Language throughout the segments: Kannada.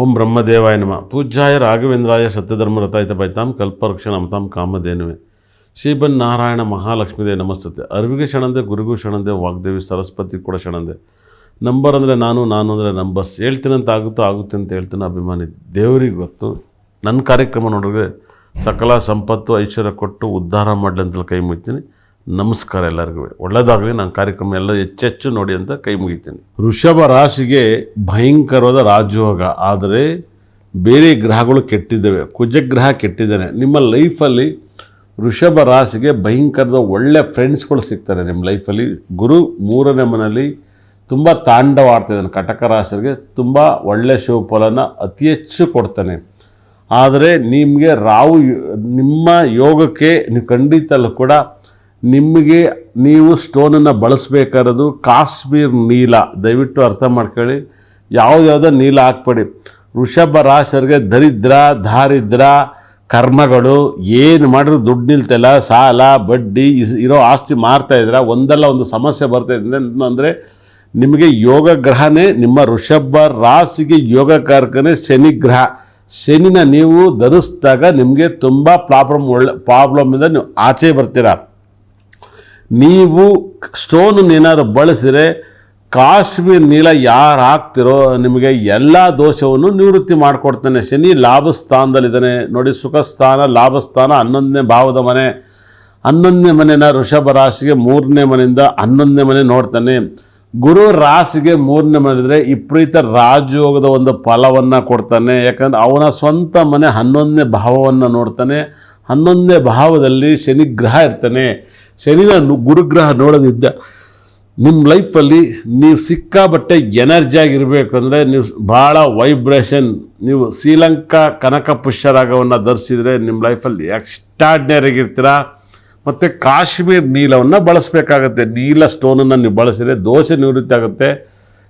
ಓಂ ಬ್ರಹ್ಮದೇವಾಯ ನಮ. ಪೂಜ್ಯಾಯ ರಾಘವೇಂದ್ರಾಯ ಸತ್ಯಧರ್ಮರತಾಯಿತ ಬೈತಾಂ ಕಲ್ಪವೃಕ್ಷ ನಮತಾಂ ಕಾಮಧೇನುವೆ. ಶ್ರೀಬನ್ ನಾರಾಯಣ ಮಹಾಲಕ್ಷ್ಮೀದೇ ನಮಸ್ತತೆ. ಅರಿವಿಗೆ ಶಣಂದೆ ಗುರುಗೂ ಶಣಂದೆ ವಾಗ್ದೇವಿ ಸರಸ್ವತಿ ಕೂಡ ಶಣಂದೆ ನಂಬರ್ ಅಂದರೆ ನಾನು ನಾನು ಅಂದರೆ ನಂಬರ್ಸ್ ಹೇಳ್ತೀನಂತ ಆಗುತ್ತೋ ಆಗುತ್ತೆ ಅಂತ ಹೇಳ್ತೀನಿ ಅಭಿಮಾನಿ. ದೇವರಿಗೆ ಗೊತ್ತು. ನನ್ನ ಕಾರ್ಯಕ್ರಮ ನೋಡಿದ್ರೆ ಸಕಲ ಸಂಪತ್ತು, ಐಶ್ವರ್ಯ ಕೊಟ್ಟು ಉದ್ಧಾರ ಮಾಡಲಿ ಅಂತ ಕೈ ಮುಗಿತೀನಿ. ನಮಸ್ಕಾರ ಎಲ್ಲರಿಗೂ. ಒಳ್ಳೆಯದಾಗಲಿ ನಾನು ಕಾರ್ಯಕ್ರಮ ಎಲ್ಲ ಹೆಚ್ಚೆಚ್ಚು ನೋಡಿ ಅಂತ ಕೈ ಮುಗಿತೀನಿ. ವೃಷಭ ರಾಶಿಗೆ ಭಯಂಕರವಾದ ರಾಜಯೋಗ, ಆದರೆ ಬೇರೆ ಗ್ರಹಗಳು ಕೆಟ್ಟಿದ್ದಾವೆ. ಕುಜಗ್ರಹ ಕೆಟ್ಟಿದ್ದಾನೆ. ನಿಮ್ಮ ಲೈಫಲ್ಲಿ ವೃಷಭ ರಾಶಿಗೆ ಭಯಂಕರದ ಒಳ್ಳೆ ಫ್ರೆಂಡ್ಸ್ಗಳು ಸಿಗ್ತಾರೆ. ನಿಮ್ಮ ಲೈಫಲ್ಲಿ ಗುರು ಮೂರನೇ ಮನೆಯಲ್ಲಿ ತುಂಬ ತಾಂಡವಾಡ್ತಿದ್ದಾನೆ. ಕಟಕ ರಾಶಿಗೆ ತುಂಬ ಒಳ್ಳೆ ಶಿವಫಲನ ಅತಿ ಹೆಚ್ಚು ಕೊಡ್ತಾನೆ. ಆದರೆ ನಿಮಗೆ ರಾವು ನಿಮ್ಮ ಯೋಗಕ್ಕೆ ನೀವು ಖಂಡಿತಲ್ಲೂ ಕೂಡ ನಿಮಗೆ ನೀವು ಸ್ಟೋನನ್ನು ಬಳಸಬೇಕಾದ್ರದು ಕಾಶ್ಮೀರ್ ನೀಲ. ದಯವಿಟ್ಟು ಅರ್ಥ ಮಾಡ್ಕೊಳ್ಳಿ. ಯಾವುದ್ಯಾವುದೋ ನೀಲ ಹಾಕ್ಬೇಡಿ. ಋಷಭ ರಾಶರಿಗೆ ದರಿದ್ರ, ದಾರಿದ್ರ ಕರ್ಮಗಳು, ಏನು ಮಾಡಿದ್ರು ದುಡ್ಡು ನಿಲ್ತಿಲ್ಲ, ಸಾಲ, ಬಡ್ಡಿ ಇರೋ ಆಸ್ತಿ ಮಾರ್ತಾ ಇದ್ರೆ ಒಂದಲ್ಲ ಒಂದು ಸಮಸ್ಯೆ ಬರ್ತಾ ಇದೆ ಅಂದರೆ ನಿಮಗೆ ಯೋಗ ಗ್ರಹನೇ ನಿಮ್ಮ ಋಷಭ ರಾಶಿಗೆ ಯೋಗಕಾರಕನೇ ಶನಿ ಗ್ರಹ. ಶನಿನ ನೀವು ಧರಿಸಿದಾಗ ನಿಮಗೆ ತುಂಬ ಪ್ರಾಬ್ಲಮ್ ಒಳ್ಳೆ ಪ್ರಾಬ್ಲಮಿಂದ ನೀವು ಆಚೆ ಬರ್ತೀರಾ? ನೀವು ಸ್ಟೋನ್ ಏನಾದ್ರು ಬಳಸಿದರೆ ಕಾಶ್ಮೀರ್ ನೀಲ ಯಾರು ಹಾಕ್ತಿರೋ ನಿಮಗೆ ಎಲ್ಲ ದೋಷವನ್ನು ನಿವೃತ್ತಿ ಮಾಡಿಕೊಡ್ತಾನೆ. ಶನಿ ಲಾಭ ಸ್ಥಾನದಲ್ಲಿದ್ದಾನೆ ನೋಡಿ, ಸುಖಸ್ಥಾನ, ಲಾಭಸ್ಥಾನ ಲಾಭ ಸ್ಥಾನ ಹನ್ನೊಂದನೇ ಭಾವದ ಮನೆ. ಹನ್ನೊಂದನೇ ಮನೆನ ಋಷಭ ರಾಶಿಗೆ ಮೂರನೇ ಮನೆಯಿಂದ ಹನ್ನೊಂದನೇ ಮನೆ ನೋಡ್ತಾನೆ. ಗುರು ರಾಶಿಗೆ ಮೂರನೇ ಮನೆ ಇದ್ದರೆ ವಿಪರೀತ ರಾಜಯೋಗದ ಒಂದು ಫಲವನ್ನು ಕೊಡ್ತಾನೆ. ಯಾಕಂದ್ರೆ ಅವನ ಸ್ವಂತ ಮನೆ ಹನ್ನೊಂದನೇ ಭಾವವನ್ನು ನೋಡ್ತಾನೆ. ಹನ್ನೊಂದನೇ ಭಾವದಲ್ಲಿ ಶನಿ ಗ್ರಹ ಇರ್ತಾನೆ. ಶನಿನ ಗುರುಗ್ರಹ ನೋಡೋದಿದ್ದ ನಿಮ್ಮ ಲೈಫಲ್ಲಿ ನೀವು ಸಿಕ್ಕಾಬಟ್ಟೆ ಎನರ್ಜಿ ಆಗಿರಬೇಕು ಅಂದರೆ ನೀವು ಭಾಳ ವೈಬ್ರೇಷನ್, ನೀವು ಶ್ರೀಲಂಕಾ ಕನಕ ಪುಷ್ಯರಾಗವನ್ನು ಧರಿಸಿದರೆ ನಿಮ್ಮ ಲೈಫಲ್ಲಿ ಎಕ್ಸ್ಟ್ರಾಡ್ನರಿಯಾಗಿರ್ತೀರ ಮತ್ತು ಕಾಶ್ಮೀರ್ ನೀಲವನ್ನು ಬಳಸಬೇಕಾಗತ್ತೆ. ನೀಲ ಸ್ಟೋನನ್ನು ನೀವು ಬಳಸಿದರೆ ದೋಷ ನಿವೃತ್ತಿ ಆಗುತ್ತೆ.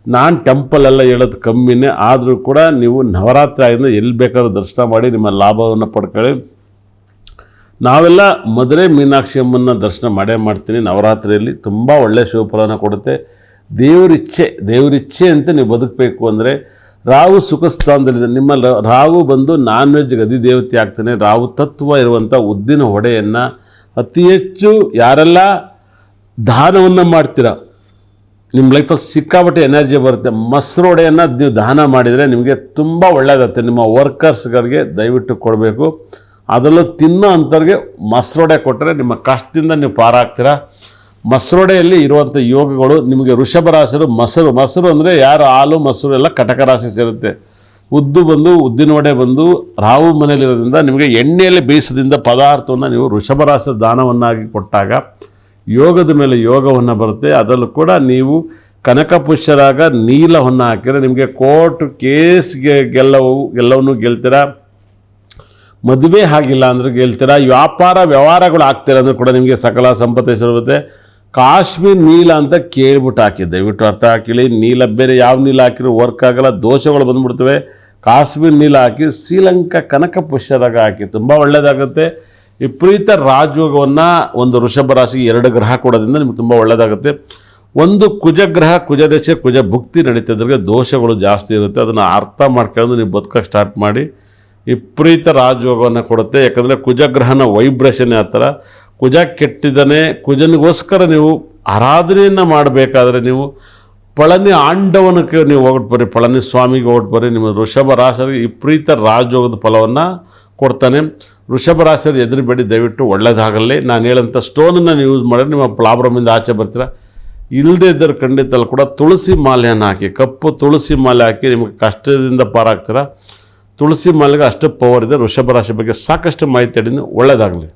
ನಾನು ಟೆಂಪಲೆಲ್ಲ ಹೇಳೋದು ಕಮ್ಮಿನೇ, ಆದರೂ ಕೂಡ ನೀವು ನವರಾತ್ರಿ ಆಗಿಂದ ಎಲ್ಲಿ ಬೇಕಾದ್ರೂ ದರ್ಶನ ಮಾಡಿ ನಿಮ್ಮ ಲಾಭವನ್ನು ಪಡ್ಕೊಳ್ಳಿ. ನಾವೆಲ್ಲ ಮದುವೆ ಮೀನಾಕ್ಷಿ ಅಮ್ಮನ ದರ್ಶನ ಮಾಡೇ ಮಾಡ್ತೀನಿ. ನವರಾತ್ರಿಯಲ್ಲಿ ತುಂಬ ಒಳ್ಳೆಯ ಶಿವಫಲನ ಕೊಡುತ್ತೆ. ದೇವರಿಚ್ಛೆ ದೇವರಿಚ್ಛೆ ಅಂತ ನೀವು ಬದುಕಬೇಕು ಅಂದರೆ ರಾಹು ಸುಖ ಸ್ಥಾನದಲ್ಲಿದೆ ನಿಮ್ಮ ರಾಹು ಬಂದು ನಾನ್ ವೆಜ್ ಗದಿ ದೇವತೆ ಆಗ್ತಾನೆ. ರಾಹು ತತ್ವ ಇರುವಂಥ ಉದ್ದಿನ ಹೊಡೆಯನ್ನು ಅತಿ ಹೆಚ್ಚು ಯಾರೆಲ್ಲ ದಾನವನ್ನು ಮಾಡ್ತೀರ? ನಿಮ್ಮ ಲೈಫಲ್ಲಿ ಸಿಕ್ಕಾಪಟ್ಟೆ ಎನರ್ಜಿ ಬರುತ್ತೆ. ಮೊಸರೊಡೆಯನ್ನು ನೀವು ದಾನ ಮಾಡಿದರೆ ನಿಮಗೆ ತುಂಬ ಒಳ್ಳೆಯದಾಗುತ್ತೆ ನಿಮ್ಮ ವರ್ಕರ್ಸ್ಗಳಿಗೆ ದಯವಿಟ್ಟು ಕೊಡಬೇಕು. ಅದರಲ್ಲೂ ತಿನ್ನೋ ಅಂಥವ್ರಿಗೆ ಮಸರೊಡೆ ಕೊಟ್ಟರೆ ನಿಮ್ಮ ಕಷ್ಟದಿಂದ ನೀವು ಪಾರಾಗ್ತೀರಾ? ಮಸರೊಡೆಯಲ್ಲಿ ಇರುವಂಥ ಯೋಗಗಳು ನಿಮಗೆ ಋಷಭ ರಾಶಿರು ಮೊಸರು. ಮೊಸರು ಅಂದರೆ ಯಾರು? ಹಾಲು, ಮೊಸರು ಎಲ್ಲ ಕಟಕ ರಾಶಿ ಸೇರುತ್ತೆ. ಉದ್ದು ಬಂದು, ಉದ್ದಿನ ವಡೆ ಬಂದು ರಾವು ಮನೆಯಲ್ಲಿರೋದ್ರಿಂದ ನಿಮಗೆ ಎಣ್ಣೆಯಲ್ಲಿ ಬೇಯಿಸೋದ್ರಿಂದ ಪದಾರ್ಥವನ್ನು ನೀವು ವೃಷಭ ರಾಶಿ ದಾನವನ್ನಾಗಿ ಕೊಟ್ಟಾಗ ಯೋಗದ ಮೇಲೆ ಯೋಗವನ್ನು ಬರುತ್ತೆ. ಅದರಲ್ಲೂ ಕೂಡ ನೀವು ಕನಕಪುಷ್ಯರಾಗ ನೀಲವನ್ನು ಹಾಕಿದರೆ ನಿಮಗೆ ಕೋರ್ಟ್ ಕೇಸ್ಗೆ ಗೆಲ್ಲವು ಗೆಲ್ಲವನ್ನು ಗೆಲ್ತೀರಾ? ಮದುವೆ ಆಗಿಲ್ಲ ಅಂದ್ರೆ ಗೆಲ್ತೀರಾ? ವ್ಯಾಪಾರ, ವ್ಯವಹಾರಗಳು ಆಗ್ತೀರ ಅಂದ್ರೆ ಕೂಡ ನಿಮಗೆ ಸಕಲ ಸಂಪತ್ತು ಬರುತ್ತೆ ಕಾಶ್ಮೀರ್ ನೀಲ ಅಂತ ಕೇಳ್ಬಿಟ್ಟು ಹಾಕಿ ಬಿಟ್ಟು ಅರ್ಥ ಹಾಕಿಲಿ. ನೀಲ ಬೇರೆ ಯಾವ ನೀಲ ಹಾಕಿರೋ ವರ್ಕ್ ಆಗಲ್ಲ, ದೋಷಗಳು ಬಂದ್ಬಿಡ್ತವೆ. ಕಾಶ್ಮೀರ್ ನೀಲ ಹಾಕಿ ಶ್ರೀಲಂಕಾ ಕನಕ ಪುಷ್ಯರಾಗ ಹಾಕಿ, ತುಂಬ ಒಳ್ಳೆಯದಾಗುತ್ತೆ ವಿಪರೀತ ರಾಜಯೋಗವನ್ನು ಒಂದು ವೃಷಭ ರಾಶಿಗೆ ಎರಡು ಗ್ರಹ ಕೊಡೋದ್ರಿಂದ ನಿಮ್ಗೆ ತುಂಬ ಒಳ್ಳೆಯದಾಗುತ್ತೆ ಒಂದು ಕುಜಗ್ರಹ ಕುಜದಶೆ ಕುಜ ಭುಕ್ತಿ ನಡೀತಿದ್ರೆ ದೋಷಗಳು ಜಾಸ್ತಿ ಇರುತ್ತೆ. ಅದನ್ನು ಅರ್ಥ ಮಾಡ್ಕೊಂಡು ನೀವು ಬದುಕೋಕ್ಕೆ ಸ್ಟಾರ್ಟ್ ಮಾಡಿ. ವಿಪರೀತ ರಾಜಯೋಗವನ್ನು ಕೊಡುತ್ತೆ. ಯಾಕಂದರೆ ಕುಜಗ್ರಹನ ವೈಬ್ರೇಷನ್ ಆ ಥರ ಕುಜ ಕೆಟ್ಟಿದ್ದಾನೆ ಕುಜನಿಗೋಸ್ಕರ ನೀವು ಆರಾಧನೆಯನ್ನು ಮಾಡಬೇಕಾದ್ರೆ ನೀವು ಪಳನಿ ಆಂಡವನಕ್ಕೆ ನೀವು ಹೋಗ್ಬಿಟ್ಟು ಬರ್ರಿ, ಪಳನಿ ಸ್ವಾಮಿಗೆ ಹೋಗ್ಬಿಟ್ಟು ಬರ್ರಿ. ನಿಮ್ಮ ಋಷಭ ರಾಶಿಗೆ ವಿಪರೀತ ರಾಜಯೋಗದ ಫಲವನ್ನು ಕೊಡ್ತಾನೆ. ಋಷಭ ರಾಶಿಯವ್ರು ಎದುರುಬೇಡಿ, ದಯವಿಟ್ಟು ಒಳ್ಳೇದಾಗಲಿ. ನಾನು ಹೇಳೋಂಥ ಸ್ಟೋನನ್ನು ನೀವು ಯೂಸ್ ಮಾಡಿದ್ರೆ ನಿಮ್ಮ ಪ್ರಾಬ್ಲಮಿಂದ ಆಚೆ ಬರ್ತೀರ. ಇಲ್ಲದೇ ಇದ್ದರೆ ಖಂಡಿತಲ್ಲಿ ಕೂಡ ತುಳಸಿ ಮಾಲೆಯನ್ನು ಹಾಕಿ, ಕಪ್ಪು ತುಳಸಿ ಮಾಲೆ ಹಾಕಿ ನಿಮಗೆ ಕಷ್ಟದಿಂದ ಪಾರಾಗ್ತೀರಾ. ತುಳಸಿ ಮಾಲೆಗೆ ಅಷ್ಟು ಪವರ್ ಇದೆ ವೃಷಭ ರಾಶಿ ಬಗ್ಗೆ ಸಾಕಷ್ಟು ಮಾಹಿತಿ ಹೇಳಿದ್ದೀನಿ ಒಳ್ಳೆಯದಾಗಲಿ